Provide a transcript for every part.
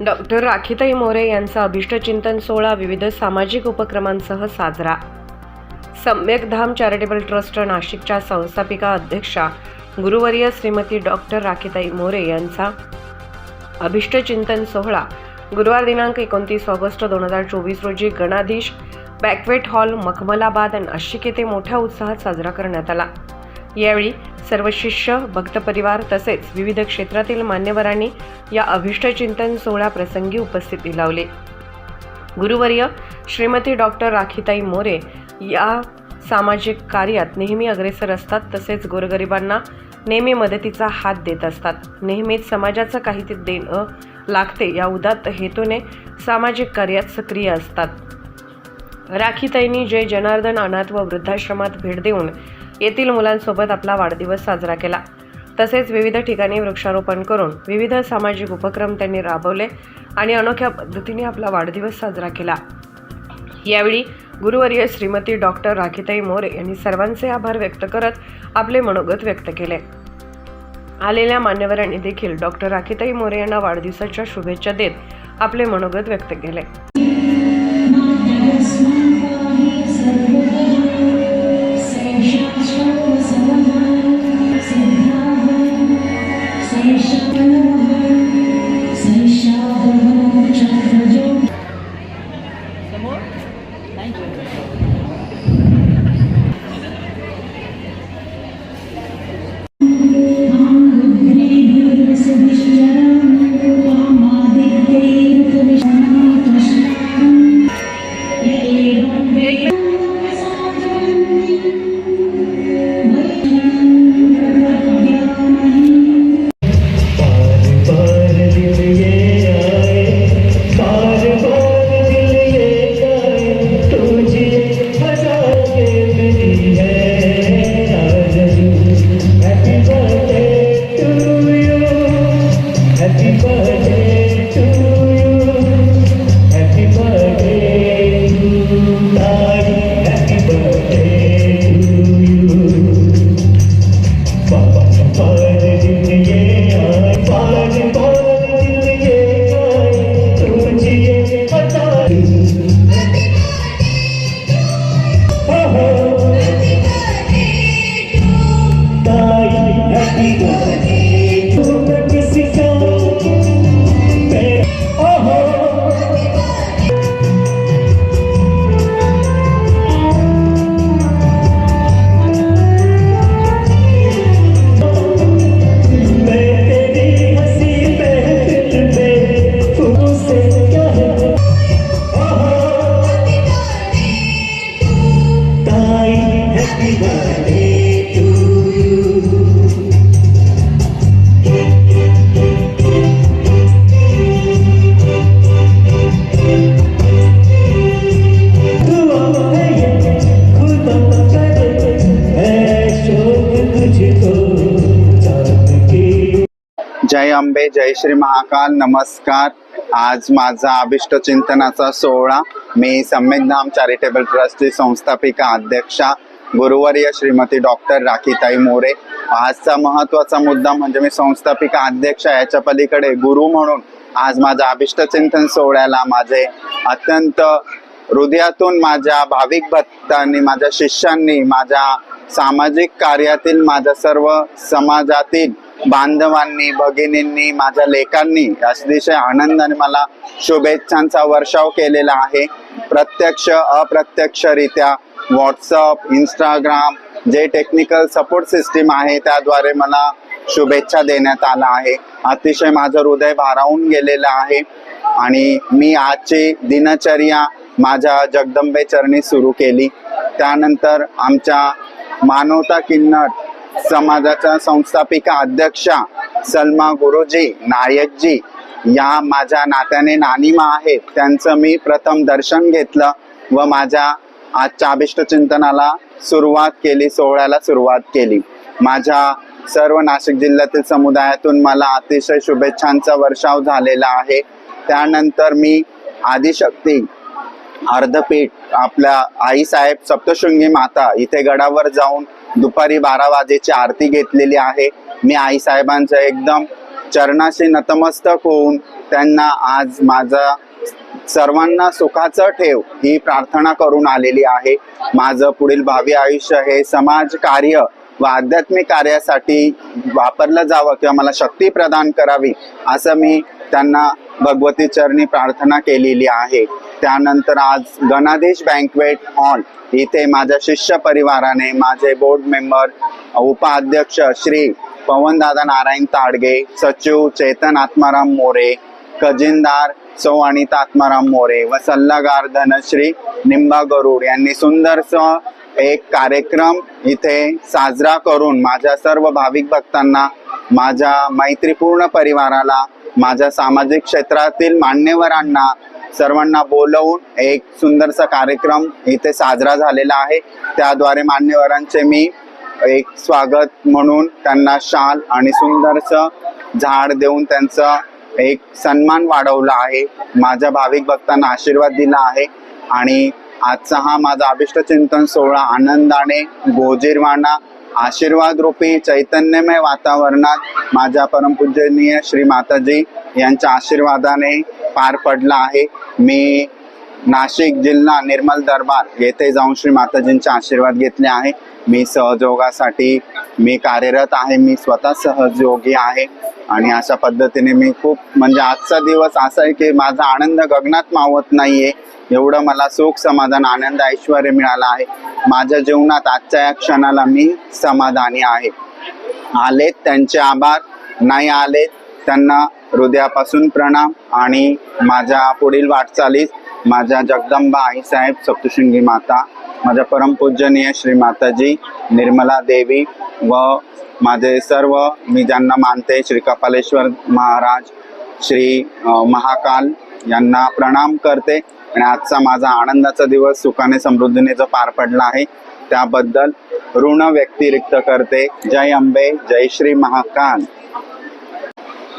Doctor राखीताई More यांचा अभिष्टचिंतन सोहळा विविध सामाजिक उपक्रमांसह साजरा. सम्यकधाम चॅरिटेबल ट्रस्ट नाशिकच्या संस्थापिका अध्यक्षा गुरुवर्य श्रीमती डॉक्टर राखीताई मोरे यांचा अभिष्टचिंतन सोहळा गुरुवार दिनांक एकोणतीस ऑगस्ट दोन हजार चोवीस रोजी गणाधीश बॅकवेट हॉल मखमलाबाद नाशिक येथे मोठ्या उत्साहात साजरा करण्यात आला. यावेळी सर्व शिष्य भक्त परिवार तसेच विविध क्षेत्रातील मान्यवरांनी या अभिष्टचिंतन सोहळा प्रसंगी उपस्थिती लावली. गुरुवर्य श्रीमती डॉक्टर राखीताई मोरे या सामाजिक कार्यात नेहमी अग्रेसर असतात तसेच गोरगरिबांना नेहमी मदतीचा हात देत असतात. नेहमीच समाजाचं काही ते देणं लागते या उदात्त हेतूने सामाजिक कार्यात सक्रिय असतात. राखीताईंनी जय जनार्दन अनाथ व वृद्धाश्रमात भेट देऊन येथील मुलांसोबत आपला वाढदिवस साजरा केला. तसेच विविध ठिकाणी वृक्षारोपण करून विविध सामाजिक उपक्रम त्यांनी राबवले आणि अनोख्या पद्धतीने आपला वाढदिवस साजरा केला. यावेळी गुरुवर्य श्रीमती डॉक्टर राखीताई मोरे यांनी सर्वांचे आभार व्यक्त करत आपले मनोगत व्यक्त केले. आलेल्या मान्यवरांनी देखील डॉक्टर राखीताई मोरे यांना वाढदिवसाच्या शुभेच्छा देत आपले मनोगत व्यक्त केले. अंबे जय श्री महाकाल नमस्कार. आज माझा अभिष्ट चिंतनाचा सोहळा. मी सम्यकधाम चॅरिटेबल ट्रस्टची संस्थापिका अध्यक्षा गुरुवर्य श्रीमती डॉक्टर राखीताई मोरे. आजचा महत्त्वाचा मुद्दा म्हणजे मी संस्थापिका अध्यक्ष याच्या पलीकडे गुरु म्हणून आज माझ्या अभिष्ट चिंतन सोहळ्याला माझे अत्यंत हृदयातून माझ्या भाविक भक्तांनी माझ्या शिष्यांनी माझ्या सामाजिक कार्यातील माझ्या सर्व समाजातील बांधवांनी भगिनींनी माझ्या लेखांनी अतिशय आनंदाने मला शुभेच्छांचा वर्षाव केलेला आहे. प्रत्यक्ष अप्रत्यक्षरित्या व्हॉट्सअप इंस्टाग्राम जे टेक्निकल सपोर्ट सिस्टीम आहे त्याद्वारे मला शुभेच्छा देण्यात आला आहे. अतिशय माझं हृदय भारावून गेलेलं आहे आणि मी आजची दिनचर्या माझ्या जगदंबे चरणी सुरू केली. त्यानंतर आमच्या मानवता किन्नट समाजाच्या संस्थापिका अध्यक्षा सलमा गुरुजी नायकजी या माझ्या नात्याने नानिमा आहेत. त्यांचं मी प्रथम दर्शन घेतलं व माझ्या आजच्या अभिष्ट चिंतनाला सुरुवात केली सोहळ्याला सुरुवात केली. माझ्या सर्व नाशिक जिल्ह्यातील समुदायातून मला अतिशय शुभेच्छांचा वर्षाव झालेला आहे. त्यानंतर मी आदिशक्ती अर्धपीठ आपल्या आईसाहेब सप्तशृंगी माता इथे गडावर जाऊन दुपारी बारा वाजेची आरती घेतलेली आहे. मी आईसाहेबांचं एकदम चरणाशी नतमस्तक होऊन त्यांना आज माझा सर्वांना सुखाचं ठेव ही प्रार्थना करून आलेली आहे. माझं पुढील भावी आयुष्य हे समाज कार्य व आध्यात्मिक कार्यासाठी वापरलं जावं किंवा मला शक्ती प्रदान करावी असं मी त्यांना भगवती चरणी प्रार्थना केलेली आहे. त्यानंतर आज गणाधीश बँकवेट हॉल. इथे माझ्या शिष्य परिवाराने माझे बोर्ड मेंबर उपाध्यक्ष श्री पवनदादा नारायण ताडगे सचिव चेतन आत्माराम मोरे खजिनदार सौ अनिता आत्माराम मोरे व सल्लागार धनश्री निंबा गरुड यांनी सुंदरसं एक कार्यक्रम इथे साजरा करून माझ्या सर्व भाविक भक्तांना माझ्या मैत्रीपूर्ण परिवाराला माझ्या सामाजिक क्षेत्रातील मान्यवरांना सर्वांना बोलवून एक सुंदरसा कार्यक्रम इथे साजरा झालेला आहे. त्याद्वारे मान्यवरांचे मी एक स्वागत म्हणून त्यांना शाल आणि सुंदरसं झाड देऊन त्यांचं एक सन्मान वाढवला आहे. माझ्या भाविक भक्तांना आशीर्वाद दिला आहे. आणि आजचा हा माझा अभिष्ट चिंतन सोहळा आनंदाने गोजीरवाणा आशीर्वाद रूपी चैतन्यमय वातावरणात माझ्या परमपूजनीय श्री माताजी यांच्या आशीर्वादाने पार पडला आहे. मी नाशिक जिल्हा निर्मल दरबार येथे जाऊन श्री माताजींचे आशीर्वाद घेतले आहे. मी सहयोगासाठी मी कार्यरत आहे. मी स्वतः सहयोगी आहे. आणि अशा पद्धतीने मी खूप म्हणजे आजचा दिवस असा आहे की माझा आनंद गगनात मावत नाहीये. एवढं मला सुख समाधान आनंद ऐश्वर मिळालं आहे. माझ्या जीवनात आजच्या या क्षणाला मी समाधानी आहे. आलेत त्यांचे आभार. नाही आलेत त्यांना हृदयापासून प्रणाम. आणि माझ्या पुढील वाटचालीस माझ्या जगदंबा आईसाहेब सप्तशृंगी माता माझ्या परमपूजनीय श्री माताजी निर्मला देवी व माझे सर्व मी ज्यांना मानते श्री कपालेश्वर महाराज श्री महाकाल यांना प्रणाम करते. आणि आजचा माझा आनंदाचा दिवस सुखाने समृद्धीने जो पार पडला आहे त्याबद्दल ऋण व्यक्तिरिक्त करते. जय अंबे जय श्री महाकाल.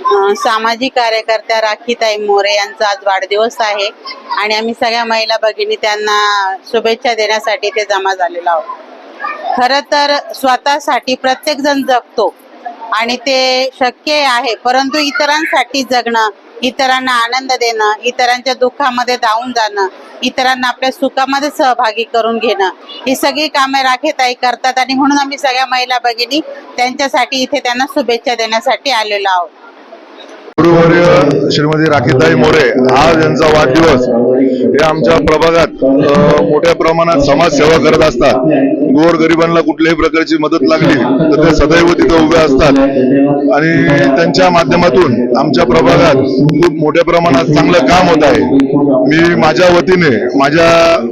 सामाजिक कार्यकर्त्या राखीताई मोरे यांचा आज वाढदिवस आहे. आणि आम्ही सगळ्या महिला भगिनी त्यांना शुभेच्छा देण्यासाठी ते जमा झालेलो आहोत. खरं तर स्वतःसाठी प्रत्येकजण जगतो. आणि ते शक्य आहे परंतु इतरांसाठी जगणं इतरांना आनंद देणं इतरांच्या दुःखामध्ये धावून जाणं इतरांना आपल्या सुखामध्ये सहभागी करून घेणं ही सगळी कामे राखेताई करतात. आणि म्हणून आम्ही सगळ्या महिला भगिनी त्यांच्यासाठी इथे त्यांना शुभेच्छा देण्यासाठी आलेलो आहोत. गुरुवर्य श्रीमती राखीताई मोरे आज यांचा वाढदिवस हे आमच्या प्रभागात मोठ्या प्रमाणात समाजसेवा करत असतात. गोर गरिबांना कुठल्याही प्रकारची मदत लागली तर ते सदैव तिथं उभे असतात. आणि त्यांच्या माध्यमातून आमच्या प्रभागात खूप मोठ्या प्रमाणात चांगलं काम होत आहे. मी माझ्या वतीने माझ्या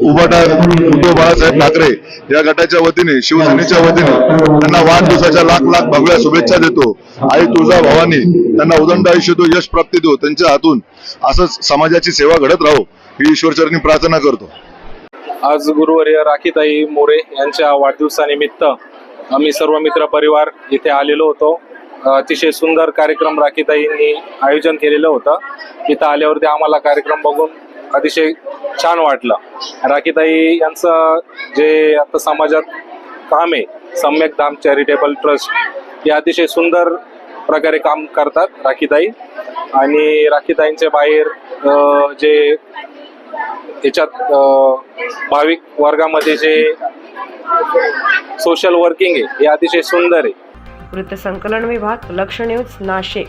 उभाटा उद्धव बाळासाहेब ठाकरे या गटाच्या वतीने शिवसेनेच्या वतीने त्यांना वाढदिवसाच्या लाख लाख भगव्या शुभेच्छा देतो. आई तुळजा भवानी त्यांना उदंड आयुष्य तो यश प्राप्ती दो त्यांच्या हातून असंच समाजाची सेवा घडत राहो ही ईश्वरचरणी प्रार्थना करतो. आज गुरुवर्य राखीताई मोरे यांच्या वाढदिवसानिमित्त आम्ही सर्व मित्र परिवार इथे आलेलो होतो. अतिशय सुंदर कार्यक्रम राखीताईंनी आयोजन केलेलं होतं. इथं आल्यावरती आम्हाला कार्यक्रम बघून अतिशय छान वाटलं. राखीताई यांचं जे आता समाजात काम आहे सम्यक धाम चॅरिटेबल ट्रस्ट हे अतिशय सुंदर प्रकारे काम करतात राखीताई. आणि राखीताईंच्या बाहेर जे याच्यात भाविक वर्गामध्ये जे सोशल वर्किंग आहे हे अतिशय सुंदर आहे. वृत्तसंकलन विभाग लक्ष न्यूज नाशिक.